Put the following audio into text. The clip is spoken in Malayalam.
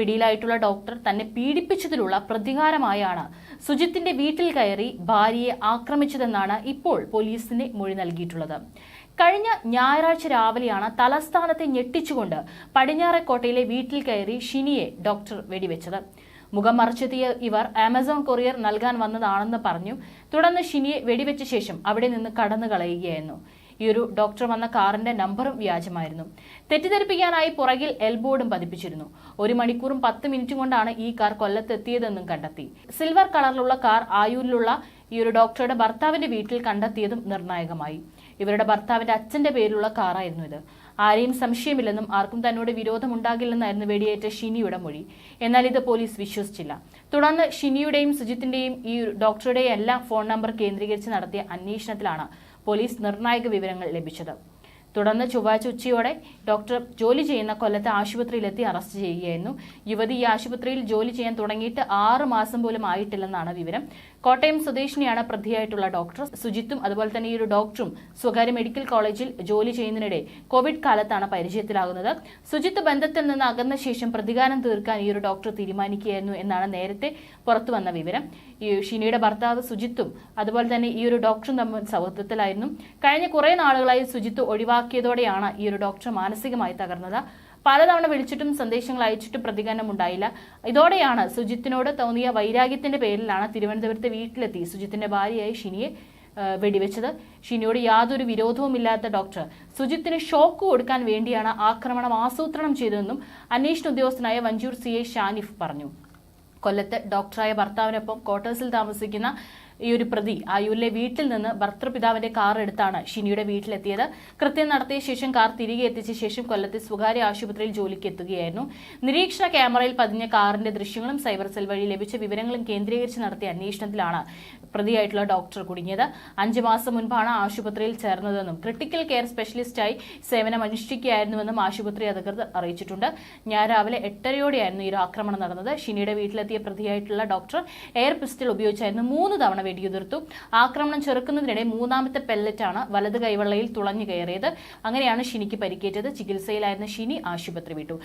പിടിയിലായിട്ടുള്ള ഡോക്ടർ തന്നെ പീഡിപ്പിച്ചതിലുള്ള പ്രതികാരമായാണ് സുജിത്തിന്റെ വീട്ടിൽ കയറി ഭാര്യയെ ആക്രമിച്ചതെന്നാണ് ഇപ്പോൾ പോലീസിന്റെ മൊഴി നൽകിയിട്ടുള്ളത്. കഴിഞ്ഞ ഞായറാഴ്ച രാവിലെയാണ് തലസ്ഥാനത്തെ ഞെട്ടിച്ചുകൊണ്ട് പടിഞ്ഞാറക്കോട്ടയിലെ വീട്ടിൽ കയറി ഷിനിയെ ഡോക്ടർ വെടിവെച്ചത്. മുഖം മറച്ചെത്തിയ ഇവർ ആമസോൺ കൊറിയർ നൽകാൻ വന്നതാണെന്ന് പറഞ്ഞു. തുടർന്ന് ഷിനിയെ വെടിവെച്ച ശേഷം അവിടെ നിന്ന് കടന്നു കളയുകയായിരുന്നു ഈ ഒരു ഡോക്ടർ വന്ന കാറിന്റെ നമ്പറും വ്യാജമായിരുന്നു. തെറ്റിദ്ധരിപ്പിക്കാനായി പുറകിൽ എൽബോർഡും പതിപ്പിച്ചിരുന്നു. ഒരു മണിക്കൂറും പത്ത് മിനിറ്റും കൊണ്ടാണ് ഈ കാർ കൊല്ലത്തെത്തിയതെന്നും കണ്ടെത്തി. സിൽവർ കളറിലുള്ള കാർ ആയൂരിലുള്ള ഈ ഒരു ഡോക്ടറുടെ ഭർത്താവിന്റെ വീട്ടിൽ കണ്ടെത്തിയതും നിർണായകമായി. ഇവരുടെ ഭർത്താവിന്റെ അച്ഛന്റെ പേരിലുള്ള കാറായിരുന്നു ഇത്. ആരെയും സംശയമില്ലെന്നും ആർക്കും തന്നോട് വിരോധമുണ്ടാകില്ലെന്നായിരുന്നു വെടിയേറ്റ ഷിനിയുടെ മൊഴി. എന്നാൽ ഇത് പോലീസ് വിശ്വസിച്ചില്ല. തുടർന്ന് ഷിനിയുടെയും സുജിത്തിന്റെയും ഈ ഡോക്ടറുടെയും എല്ലാം ഫോൺ നമ്പർ കേന്ദ്രീകരിച്ച് നടത്തിയ അന്വേഷണത്തിലാണ് പോലീസ് നിർണായക വിവരങ്ങൾ ലഭിച്ചത് തുടർന്ന് ചൊവ്വാഴ്ച ഉച്ചയോടെ ഡോക്ടർ ജോലി ചെയ്യുന്ന കൊല്ലത്ത് ആശുപത്രിയിലെത്തി അറസ്റ്റ് ചെയ്യുകയായിരുന്നു. യുവതി ഈ ആശുപത്രിയിൽ ജോലി ചെയ്യാൻ തുടങ്ങിയിട്ട് ആറ് മാസം പോലും ആയിട്ടില്ലെന്നാണ് വിവരം. കോട്ടയം സ്വദേശിനിയാണ് പ്രതിയായിട്ടുള്ള ഡോക്ടർ സുജിത്തും അതുപോലെ തന്നെ ഈ ഒരു ഡോക്ടറും സ്വകാര്യ മെഡിക്കൽ കോളേജിൽ ജോലി ചെയ്യുന്നതിനിടെ കോവിഡ് കാലത്താണ് പരിചയത്തിലാകുന്നത്. സുജിത്ത് ബന്ധത്തിൽ നിന്ന് അകന്ന ശേഷം പ്രതികാരം തീർക്കാൻ ഈ ഒരു ഡോക്ടർ തീരുമാനിക്കുകയായിരുന്നു എന്നാണ് നേരത്തെ പുറത്തു വന്ന വിവരം. ഈ ഷിനിയുടെ ഭർത്താവ് സുജിത്തും അതുപോലെ തന്നെ ഈ ഒരു ഡോക്ടറും തമ്മിൽ സൗഹൃദത്തിലായിരുന്നു. കഴിഞ്ഞ കുറെ നാളുകളായി സുജിത്ത് ഒഴിവാക്കിയതോടെയാണ് ഈ ഒരു ഡോക്ടർ മാനസികമായി തകർന്നത്. പലതവണ വിളിച്ചിട്ടും സന്ദേശങ്ങൾ അയച്ചിട്ടും പ്രതികരണം ഉണ്ടായില്ല. ഇതോടെയാണ് സുജിത്തിനോട് തോന്നിയ വൈരാഗ്യത്തിന്റെ പേരിലാണ് തിരുവനന്തപുരത്തെ വീട്ടിലെത്തി സുജിത്തിന്റെ ഭാര്യയായി ഷിനിയെ വെടിവെച്ചത്. ഷിനിയോട് യാതൊരു വിരോധവുമില്ലാത്ത ഡോക്ടർ. സുജിത്തിന് ഷോക്ക് കൊടുക്കാൻ വേണ്ടിയാണ് ആക്രമണം ആസൂത്രണം ചെയ്തതെന്നും അന്വേഷണ ഉദ്യോഗസ്ഥനായ വഞ്ചൂർ സി എ ഷാനിഫ് പറഞ്ഞു. കൊല്ലത്ത് ഡോക്ടറായ ഭർത്താവിനൊപ്പം ക്വാർട്ടേഴ്സിൽ താമസിക്കുന്ന ഈ ഒരു പ്രതി ആയൂരിലെ വീട്ടിൽ നിന്ന് ഭർത്തൃപിതാവിന്റെ കാർ എടുത്താണ് ഷിനിയുടെ വീട്ടിലെത്തിയത്. കൃത്യം നടത്തിയ ശേഷം കാർ തിരികെ എത്തിച്ച ശേഷം കൊല്ലത്തെ സ്വകാര്യ ആശുപത്രിയിൽ ജോലിക്ക് എത്തുകയായിരുന്നു. നിരീക്ഷണ ക്യാമറയിൽ പതിഞ്ഞ കാറിന്റെ ദൃശ്യങ്ങളും സൈബർ സെൽ വഴി ലഭിച്ച വിവരങ്ങളും കേന്ദ്രീകരിച്ച് നടത്തിയ അന്വേഷണത്തിലാണ് പ്രതിയായിട്ടുള്ള ഡോക്ടർ കുടുങ്ങിയത്. അഞ്ചു മാസം മുൻപാണ് ആശുപത്രിയിൽ ചേർന്നതെന്നും ക്രിട്ടിക്കൽ കെയർ സ്പെഷ്യലിസ്റ്റായി സേവനം അനുഷ്ഠിക്കുകയായിരുന്നുവെന്നും ആശുപത്രി അധികൃതർ അറിയിച്ചിട്ടുണ്ട്. ഞാൻ രാവിലെ എട്ടരയോടെയായിരുന്നു ഈ ആക്രമണം നടന്നത്. ഷിനിയുടെ വീട്ടിലെത്തിയ പ്രതിയായിട്ടുള്ള ഡോക്ടർ എയർ പിസ്റ്റൾ ഉപയോഗിച്ചായിരുന്നു മൂന്ന് തവണ വെടിയുതിർത്തു. ആക്രമണം ചെറുക്കുന്നതിനിടെ മൂന്നാമത്തെ പെല്ലറ്റാണ് വലത് കൈവെള്ളയിൽ തുളഞ്ഞു കയറിയത്. അങ്ങനെയാണ് ഷിനിക്ക് പരിക്കേറ്റത്. ചികിത്സയിലായിരുന്ന ഷിനി ആശുപത്രി വിട്ടു.